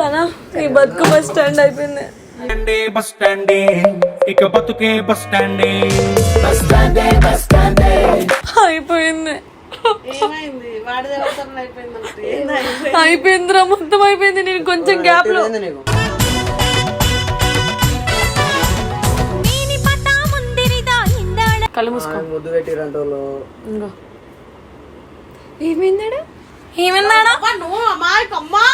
సనా ఈ బతుకు bus stand అయిపోయింది. స్టాండే బస్ స్టాండే ఇక బతుకే బస్ స్టాండే. అయిపోయింది. అవసరం అయిపోయిందంటే ఏంది? అయిపోయిందిరా మొత్తం అయిపోయింది. నేను కొంచెం గ్యాప్లో ఏంది నీకు? కళ్ళు మూసుకో. ముద్దు పెట్టిరంట ఏమైందాడా ఏమైందాడా అబ్బా, నువ్వు అమ్మాయికి అమ్మా!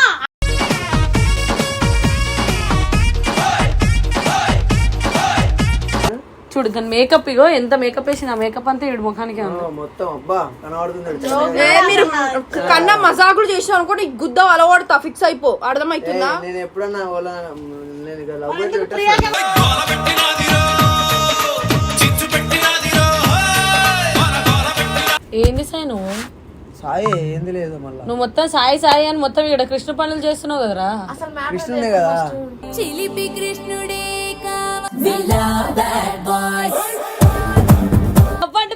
చూడు దాని మేకప్ ఇగో ఎంత మేకప్ వేసింది ఆ మేకప్ అంతా ఈడు ముఖానికి మొత్తం అబ్బా మీరు కన్నా మజాకులు చేసిన అనుకోండి గుద్ద అలవాడుతా ఫిక్స్ అయిపో. అర్థమవుతుందా నేను ఎప్పుడన్నా ఏంది సాయి నువ్వు సాయి ఏంది లేదు మళ్ళా. నువ్వు మొత్తం సాయి సాయి అని మొత్తం ఇక్కడ కృష్ణ పనులు చేస్తున్నావు కదరా? కృష్ణుడే కదా.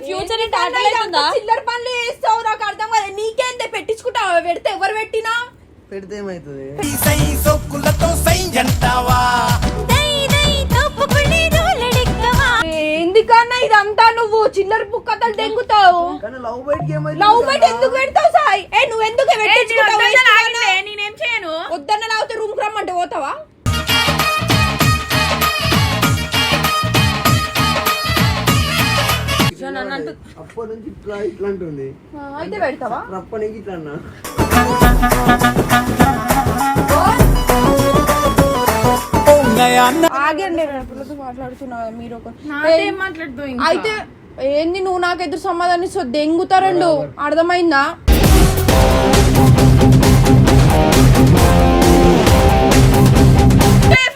ఫ్యూచర్ ఏంటి? ఆటలేస్తుందా చిల్లర పనులు చేస్తావు నాకు అర్థం కాదు. నీకేందే? పెట్టించుకుంటావా? పెడితే ఎవరు పెట్టినా? పెడితే ఏమవుతుంది ఎందుకన్నా ఇదంతా నువ్వు చిల్లర పుక్కతలు దెంగుతావు కానీ లవ్ బయటకి ఏమైతుంది లవ్ బెట్ ఎందుకు పెడతావు సాయి? ఏ నువ్వు ఎందుకు పెట్టించుకుంటావు? నేనేం చేయను? వద్దన్న లేకపోతే రూమ్ రమ్మంటే పోతావా? అప్పటి నుంచి ఇట్లా ఇట్లా అంటుంది అయితే పెడతావా? అప్పటి ఇట్లా అన్నా ఆగండి మాట్లాడుతున్నా మీరు ఒక అయితే ఏంది నువ్వు నాకు ఎదురు సమాధానం ఇస్తావు? దెంగుతారండు అర్థమైందా?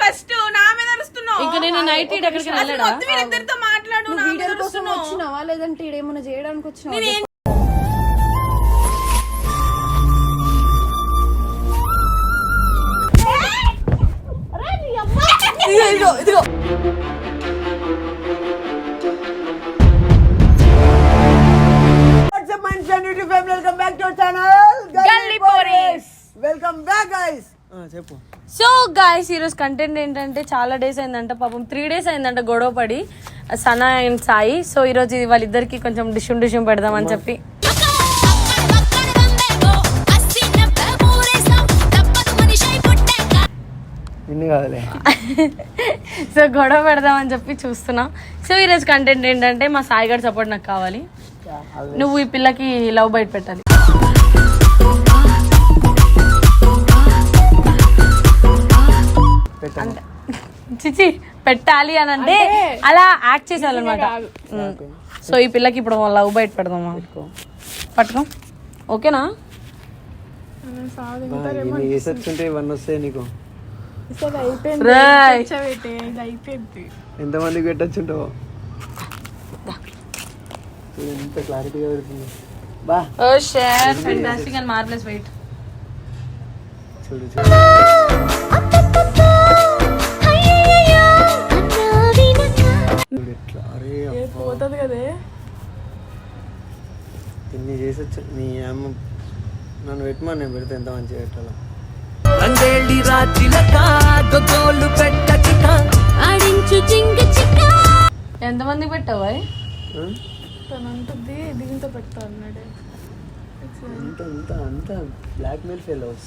ఫస్ట్ నా మీద ఇంకా నేను నైట్ ఎక్కడికి వెళ్ళడా వీళ్ళిద్దరితో మాట్లాడు నువ్వు వీడియోల కోసం వచ్చినావా లేదంటే ఈడేమన్నా చేయడానికి ఇదిగో, ఇదిగో. Welcome back to channel welcome back guys చెప్పు. సో గాయస్ ఈరోజు కంటెంట్ ఏంటంటే చాలా డేస్ అయిందంట పాపం త్రీ డేస్ అయిందంట గొడవ పడి. సనా అండ్ సాయి. సో ఈరోజు వాళ్ళిద్దరికి కొంచెం డిషుం డిషుం పెడదామని చెప్పి. సో గొడవ పెడదామని చెప్పి చూస్తున్నా. సో ఈరోజు కంటెంట్ ఏంటంటే మా సాయి గారి సపోర్ట్ నాకు కావాలి. నువ్వు ఈ పిల్లకి లవ్ బయట పెట్టాలి. చిచి పెట్టాలి అని అంటే అలా యాక్ట్ చేసేయాలన్నమాట. సో ఈ పిల్లకి ఇప్పుడు లవ్ బయట పెడదాం పట్టుకో. ఓకేనా? ఇన్ని చేసొచ్చుంటే ఇవన్నీ వస్తాయి నీకు? రాయ్. ఎంతమందికి పెట్టచ్చుంటావు? ఎంత క్లారిటీగా పెడుతుంది. బా. ఓ షేర్. ఫెంటాస్టిక్ అండ్ మార్వెలస్ వెయిట్ చూడు చూడు. పోతుంది కదే? ఇన్ని చేసొచ్చు నీ అమ్మ నన్ను పెట్టమని నేను పెడితే ఎంత మంచిగా పెట్టాలా? రంగేళ్ళి రాచిలక గోలు పెట్ట చిక. ఎంతమంది పెట్టావు ఆ? అంత అంత అంత బ్లాక్ మెయిల్ ఫెలోస్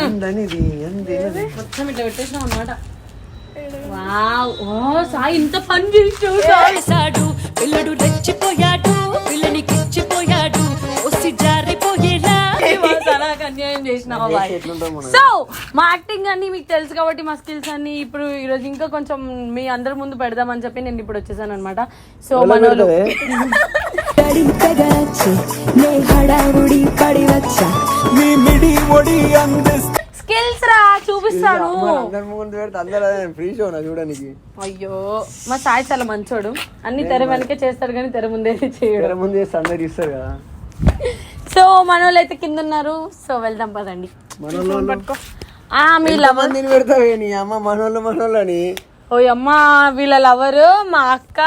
అందని ఇది అంది మొత్తం ఇట్లా పెట్టేసినావు అనమాట వావ్. ఓ సాయి ఇంత పని చేసావు సాయి. చేశాడు. పిల్లడు రెచ్చిపోయాడు. పిల్లనికిచ్చిపోయాడు ఒసి జారిపోయేలా. అన్యాయం చేసినావా సో మా యాక్టింగ్ అన్ని మీకు తెలుసు కాబట్టి మా స్కిల్స్ అన్ని ఇప్పుడు ఈ రోజు ఇంకా కొంచెం మీ అందరి ముందు పెడదామని చెప్పి నేను ఇప్పుడు వచ్చేసాను అనమాట సో మన వాళ్ళు- స్కిల్స్ రా చూపిస్తాను అందరి ముందు పెడితే అందరూ ఫ్రీ షో నా చూడడానికి? అయ్యో మా సాయి చాలా మంచోడు. అన్ని తెర వెనకే చేస్తాడు కానీ తెర ముందే చేయడు. ఎవరి ముందు చేస్తే అందరు ఇస్తారు కదా. సో మన వాళ్ళు అయితే కింద ఉన్నారు సో వెళ్దాం పదండి. మనోళ్ళు ఆ మీ లవర్ మందిని పెడతావే నీ? అమ్మ మనోళ్ళు మనోళ్ళని. ఓ అమ్మ వీళ్ళ లవర్ మా అక్క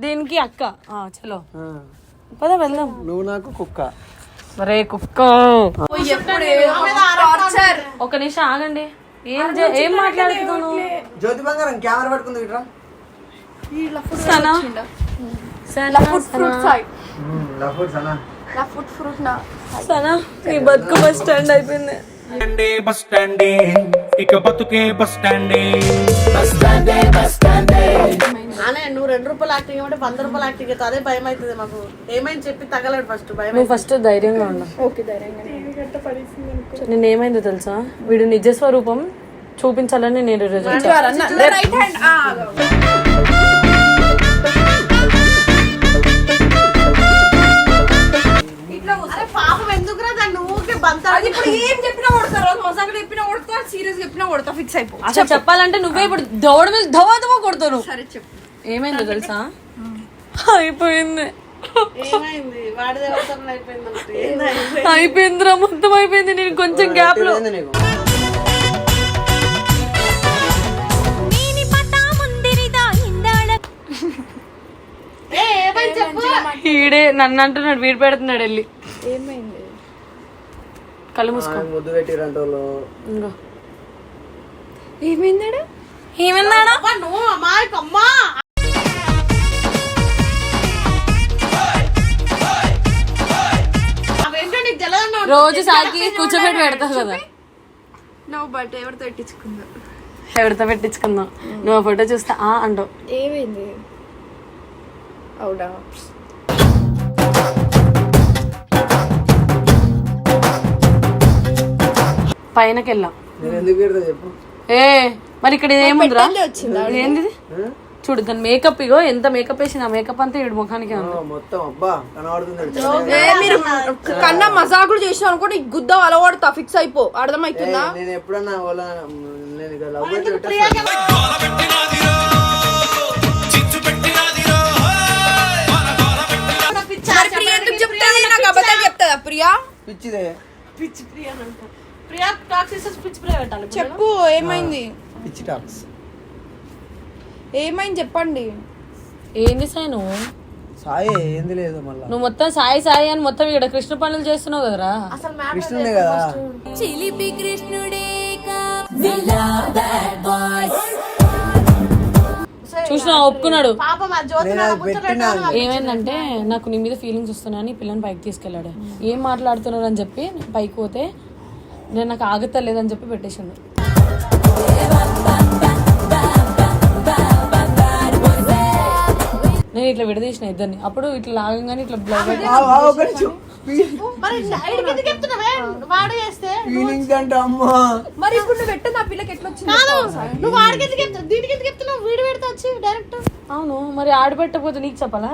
దీనికి అక్క. ఆ, చలో. ఆ, పద వెళ్దాం. నువ్వు నాకు కుక్క. సరే కుక్క. ఒక నిమిషం ఆగండి. ఏం ఏం మాట్లాడుతున్నాను జ్యోతి బంగారం కెమెరా పట్టుకుంది ఇట్రా. సనా? సనా ఫుడ్ ఫ్రూట్ సాయి లఫుడ్ సనా? నా ఫుడ్ ఫ్రూట్ నా. సనా నీ బతుకు బస్ స్టాండ్ అయిపోయింది. స్టాండే బస్ స్టాండే ఇక బతుకే బస్ స్టాండే. అనే నువ్వు రెండు రూపాయలు యాక్టింగ్ అంటే వంద రూపాయలు యాక్టింగ్ అయితే అదే భయం అవుతుంది మాకు. ఏమైంది చెప్పి తగలడు ఫస్ట్ భయం నువ్వు ఫస్ట్ ధైర్యంగా ఉండు. ఓకే ధైర్యంగా నేను ఏమైందో తెలుసా? వీడు నిజ స్వరూపం చూపించాలని నేను ఈరోజు వచ్చా. రైట్ హ్యాండ్ ఇట్లా కూర్చో. అరే పాపం ఎందుకురా దాన్ని ఊరికే బంత అది ఇప్పుడు ఏం చెప్పినా కొడతారు చెప్పినా కొడతా సీరియస్ చెప్పినా కొడతా ఫిక్స్ అయిపో. అసలు చెప్పాలంటే నువ్వే ఇప్పుడు దవడ మీద దవ దవ కొడతాను సరే చెప్పు. ఏమైందో తెలుసా? అయిపోయింది. అయిపోయిందిరా మొత్తం అయిపోయింది. నేను కొంచెం గ్యాప్లో ఈడే నన్ను అంటున్నాడు వీడి పెడుతున్నాడు వెళ్ళి. ఏమైంది? కళ్ళు మూసుకో. ముద్దు పెట్టిరంటోళ్ళు. ఏమైందాడా ఏమైందాడా రోజు సాకి కూర్చోబెట్టి పెడతావు కదా నువ్వు బట్ ఎవరితో పెట్టించుకుందా ఎవరితో పెట్టించుకుందాం నువ్వు ఆ ఫోటో చూస్తే ఆ అంటావు ఏమైంది అవునా పైనకి వెళ్ళాం నేను ఎందుకు పెడతా చెప్పు ఏ మరి ఇక్కడ ఏముందిరా పెట్టేదే వచ్చిందా? ఏంది చూడు దాని మేకప్ ఇగో ఎంత మేకప్ వేసింది ఆ మేకప్ అంతా ఇడు ముఖానికి మొత్తం అబ్బా కనబడుతుంది ఏ మీరు కన్నా మజాకులు చేసిన అనుకోండి గుద్ద అలవాడుతా ఫిక్స్ అయిపో. అర్థమవుతుందా నేను ఎప్పుడన్నా చెప్తాది ప్రియా పిచ్చిదే. పిచ్చి ప్రియా అంట ప్రియా టాక్సిస్ పిచ్చి ప్రియా పెట్టాలి చెప్పు ఏమైంది? పిచ్చి టాక్స్ ఏమైంది చెప్పండి. ఏంది సాయి నువ్వు సాయి ఏంది లేదు మళ్ళా. నువ్వు మొత్తం సాయి సాయి అని మొత్తం ఇక్కడ కృష్ణ పనులు చేస్తున్నావు కదరా? అసలు కృష్ణుడే కదా. చిలిపి కృష్ణుడే చూసినా ఒప్పుకున్నాడు. ఏమైందంటే నాకు నీ మీద ఫీలింగ్స్ వస్తున్నాయని పిల్లని పైకి తీసుకెళ్ళాడు. ఏం మాట్లాడుతున్నారు అని చెప్పి పైకి పోతే నేను నాకు ఆగుతలేదని చెప్పి పెట్టేసిండు. నేను ఇట్లా విడదీసిన ఇద్దరిని. అప్పుడు ఇట్లా లాగంగానే ఇట్లా ఫీలింగ్స్ అంటే అమ్మా. మరి ఇప్పుడు నువ్వు పెట్టింది ఆ పిల్లకి ఎట్లా వచ్చింది నువ్వు వాడికి ఎందుకు చెప్తావు దీనికి ఎందుకు చెప్తున్నావు వీడు పెడితే వచ్చి డైరెక్ట్ అవును మరి ఆడబెట్టకపోతే నీకు చెప్పాలా?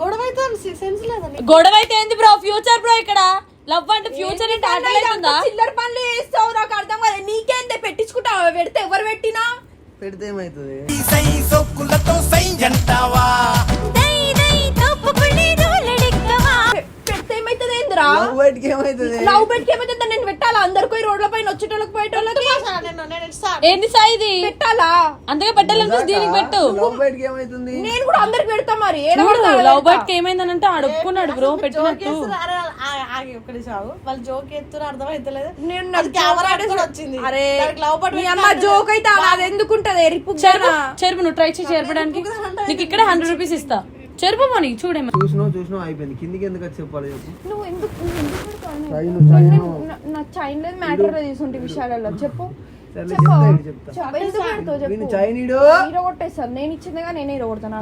గొడవ అయితే సెన్స్ లేదని గొడవ అయితే ఏంది బ్రో ఫ్యూచర్ బ్రో ఇక్కడ. లవ్ అంటే ఫ్యూచర్ అంటే చిల్లర పనులు చేస్తావు నాకు అర్థం కదా నీకేందే? పెట్టించుకుంటావా? పెడితే ఎవరు పెట్టినా? పెడితే ఏమవుతుంది? దై దై లవ్ ఏమైతుంది? నేను పెట్టాలా? అందరికి రోడ్ల పైన వచ్చేటోళ్ళకి పోయేటోళ్ళకి? సాయి ఇది? పెట్టాలా? అందుకే దీనికి పెట్టు. నేను కూడా అందరికి పెడతా మరి. లవ్. బర్డ్కి ఒప్పుకున్నాడు బ్రో పెట్టినట్టు. చావు. వాళ్ళు జోక్ ఎత్తురు అర్థమైతలేదు. నేను అది కెమెరా కూడా వచ్చింది. అరే దానికి లవ్ బట్ మీ అమ్మ జోక్ అయితే అది ఎందుకుంటది? ఎరిపు చెరుపు నువ్వు ట్రై చేసి చేరపడానికి. నీకు ఇక్కడ హండ్రెడ్ రూపీస్ ఇస్తా. చెరుపు మని చూడేమో చూసినావు చూసినావు అయిపోయింది. కిందికి ఎందుకు వచ్చి చెప్పాలి చెప్పు. నువ్వు ఎందుకు నువ్వు ఎందుకు పెడతావు? చైను నేను- నా- చైన్ లేదు మ్యాటర్ తీసుకుంటే విషయాలలో. చెప్పు. చైనీడు? హీరో నేను ఇచ్చిందిగా హీరో కొడతాను?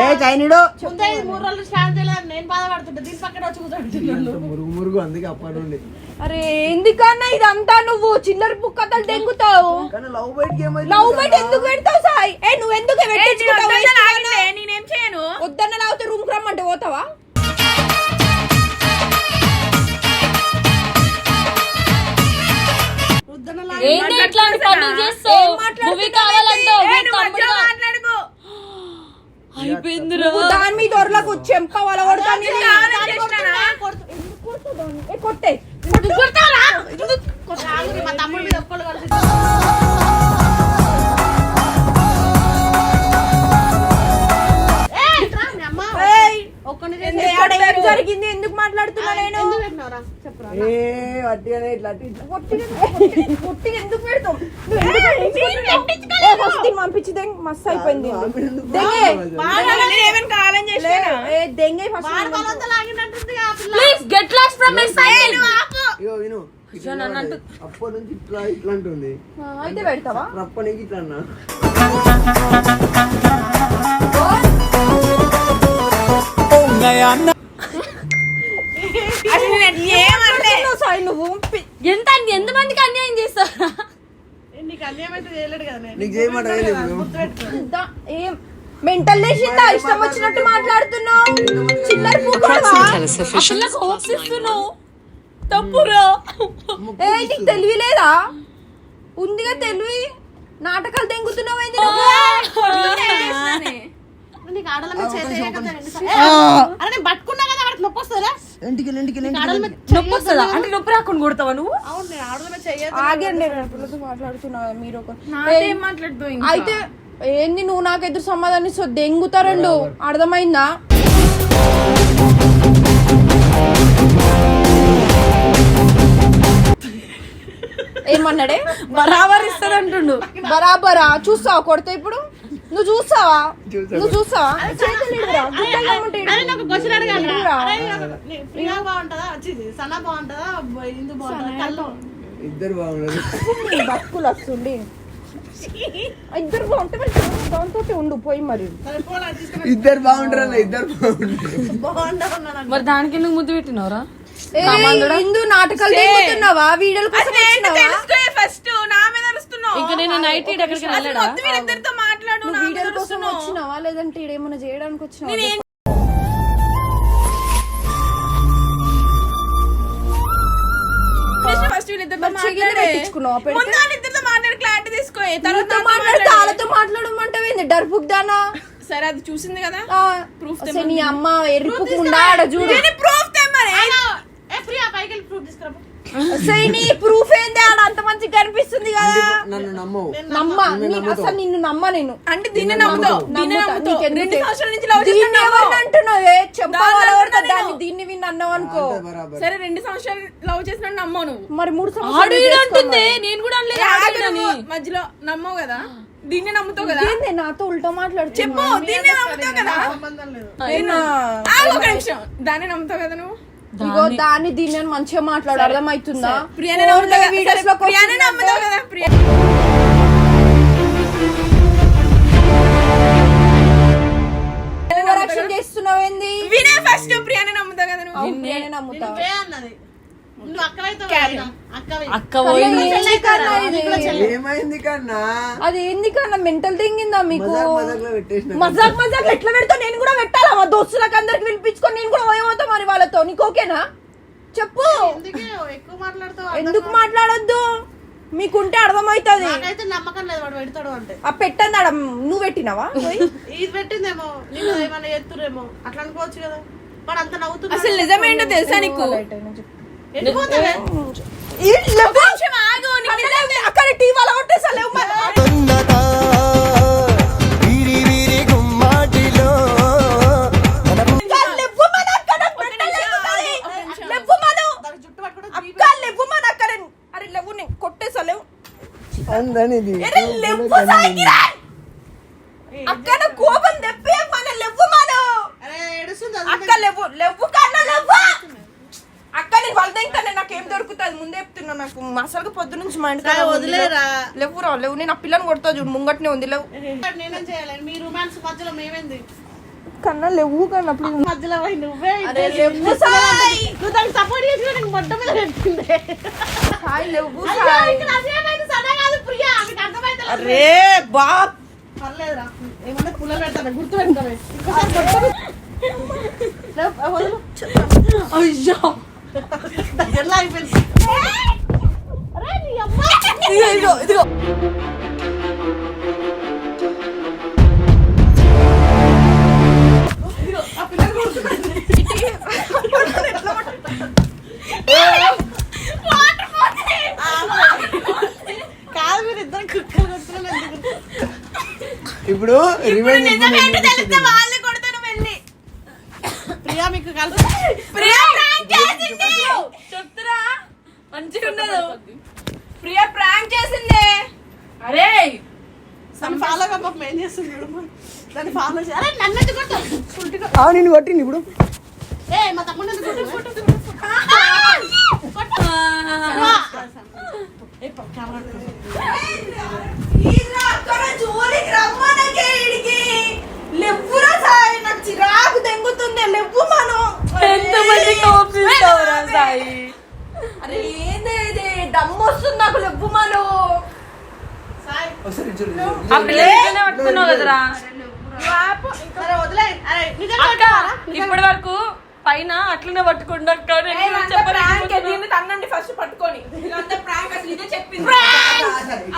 ఏ చైనీడు? మురుగు మురుగు అందుకే అప్పటి నుండి. అరే ఎందుకన్నా ఇదంతా నువ్వు? చిల్లర పుక్కతలు దెంగుతావు లవ్ బయటికి ఏమైంది లవ్ బెట్ ఎందుకు పెడతావు సాయి? ఏ నువ్వు ఎందుకు నేనేం చేయను? వద్దన్న లాగితే రూమ్ రమ్మంటే పోతావా? ఏంటి ఇట్లాంటి పనులు చేస్తావు? కావాలంటావు దాని మీద దొరలకు చెంప వల కొడతాను. కొట్టే. మా జరిగింది? ఎందుకు మాట్లాడుతున్నా నేను? ఎందుకు పెట్టినావురా చెప్పరా? ఏ వట్టిగానే ఇట్లా ఎందుకు పంపించి మస్తు అయిపోయింది. దెంగే. Please get lost from my side ఇగో విను. అప్పటి నుంచి ఇట్లా ఇట్లా అంటుంది ఆ, అయితే పెడతావా? రప్పనికి ఇట్లా అన్నా. నీకు చేయమంట ఏం? మెంటల్ లేచిందా ఇష్టం వచ్చినట్టు మాట్లాడుతున్నావు? చిల్లర తప్పురా? ఏ నీకు తెలివి లేదా ఉందిగా తెలివి. నాటకాలు తెంగుతున్నావు పట్టుకున్నా కదా వాడికి నొప్పి వస్తుందా ఇంటికి ఇంటికి నొప్పి వస్తుందా అంటే నొప్పి రాకుండా కొడతావా నువ్వు? అవును నేను ఆడల మీద చెయ్యదు ఆగండి నేను మాట్లాడుతున్నా మీరు ఒక అయితే ఏంది నువ్వు నాకు ఎదురు సమాధానం ఇస్తావు దెంగుతారండు అర్థమైందా? ఏమన్నాడే? బరాబర్ ఇస్తుంది అంటుండు బరాబరా? చూస్తావా కొడితే ఇప్పుడు? నువ్వు చూస్తావా? నువ్వు చూస్తావా? ఇద్దరు బాగున్నారు నీ బతుకులు వస్తుంది ఇద్దరు బాగుంటే మరి దాంతో ఉండు పోయి మరి. ఇద్దరు బాగుంటారు ఇద్దరు బాగుంటారు. మరి దానికి ఎందుకు ముద్దు పెట్టినవరా? ఇందు నాటకాలు తెగుతున్నావా వీడియోల కోసం వచ్చినావా? ఫస్ట్ నా మీద ఇంకా నేను నైట్ ఎక్కడికి వెళ్ళడా? నువ్వు వీడియోల కోసం వచ్చినావా? లేదంటే ఈడేమన్నా చేయడానికి వచ్చినావా? దానా? సరే అది చూసింది కదా. అసలు నీ అమ్మ ఎరుపుకుండా చూడు ప్రూఫ్ తెమ్మని ఏ ప్రియా పైకి వెళ్ళి ప్రూఫ్ తీసుకురా అసలు నీ ప్రూఫ్ ఏంది? ఆడ అంత మంచి కనిపిస్తుంది కదా. నన్ను నమ్మవు. నమ్మ. అసలు నిన్ను నమ్మ నేను. అంటే దీన్ని నమ్ముతావు. దీన్ని రెండు సంవత్సరాల నుంచి లవ్ దీన్ని చేస్తున్నావు ఎవరిని అంటున్నావే చెంప దాన్ని విని అన్నావు అనుకో. సరే రెండు సంవత్సరాలు లవ్ చేసిన నమ్మవు నువ్వు. మరి మూడు సంవత్సరాలు అంటుంది. నేను కూడా అనలేదు మధ్యలో నమ్మవు కదా. దీన్ని నమ్ముతావు కదా. ఏంది నాతో ఉల్టా మాట్లాడు చెప్పు దీన్ని నమ్ముతావు కదా. దాన్ని నమ్ముతావు కదా నువ్వు? ఇగో దాన్ని దీన్ని మంచిగా మాట్లాడు అర్థమవుతుందా? ప్రియానే ప్రియానే చేస్తున్నావేంది వినే ఫస్ట్ ప్రియానే నమ్ముతావు కదా నువ్వు? నేనే నమ్ముతా ఏమైంది కన్నా? అది ఏంది కన్నా? మెంటల్ తింగిందా మీకు? మజాక్ మజాక్లో పెట్టేసిన మజాక్ మజాక్ ఎట్లా పెడతా నేను కూడా పెట్టాలా? మా దోస్తులకు అందరికి పిలిపించుకొని నేను కూడా పోయేమవుతా మరి వాళ్ళతో? నీకు ఓకేనా? చెప్పు. ఎందుకే ఎక్కువ మాట్లాడుతావు ఎందుకు మాట్లాడొద్దు? మీకుంటే అర్థమవుతుంది. నాకైతే నమ్మకం లేదు వాడు పెడతాడు అంటే. ఆ పెట్టండి ఆడ. నువ్వు పెట్టినావా? ఇది పెట్టిందేమో? నేను ఏమైనా ఎత్తురేమో అట్లా అనుకోవచ్చు కదా. వాడు అంత నవ్వుతున్నాడు. అసలు నిజమేంటో తెలుసా నీకు? అక్కడ టీ వాళ్ళ కొట్టేసా లేవు మరి. ఇంకా లేవు మన అక్కడ పెట్టలేదు మరి. లేవు మనం. దాని జుట్టు పట్టుకుంటే అక్క లేవు మన అక్కడ అరే లేవు నేను కొట్టేసా లేవు అందని ఇది అరే లేవు సాయికిరా. అక్కడ కోపం తెప్పి మన లేవు మనం అరే ఏడుస్తుంది అక్క లేవు లేవు కన్నా లేవు అక్క నేను వాళ్ళ దగ్గర నాకేం దొరుకుతుంది ముందే చెప్తున్నా నాకు అసలు పొద్దు నుంచి మా వదిలేరా. లేవు రా లేవు నేను ఆ పిల్లని కొడతా చూడు ముంగట్నే ఉంది లేవు. నేనేం చేయాలి? మీ రొమాన్స్ మధ్యలో మేమేంది? కన్నా లేవు కన్నా ప్లీజ్ మధ్యలో నువ్వే అరే లేవు నువ్వు దానికి సపోర్ట్ చేసి నీకు మొట్ట మీద పెట్టిందే. సాయ్ అరే బాప్! పర్లేదురా. ఏమన్నా పుల్లలు పెడతాను గుర్తు పెడతాను ఇంకోసారి. అయ్యో! దగ్గరలో అయిపోయింది. ఇదిగో ఇదిగో ఇదిగో కాదు మీరు ఇద్దరు కుక్కలు కొట్టుకున్నారు ఎందుకు? ఇప్పుడు రివెంజ్ నన్నట్టు కూడా నేను కొట్టింది ఇప్పుడు.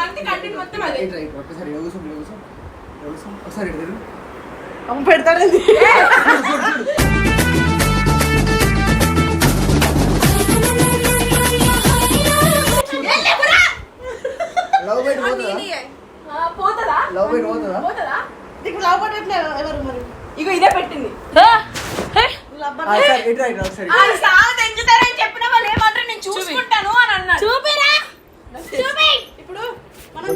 అంతే కంటెంట్ మొత్తం అదే. మరి? ఇగో ఇదే పెట్టింది. సాగు చెప్పిన వాళ్ళు ఏమంటారు? నేను చూసుకుంటాను అని అన్నాడు. చూపిరా! చూపి.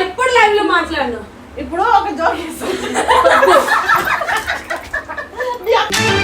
ఎప్పుడు లైవ్లో మాట్లాడినా? ఇప్పుడు ఒక జోక్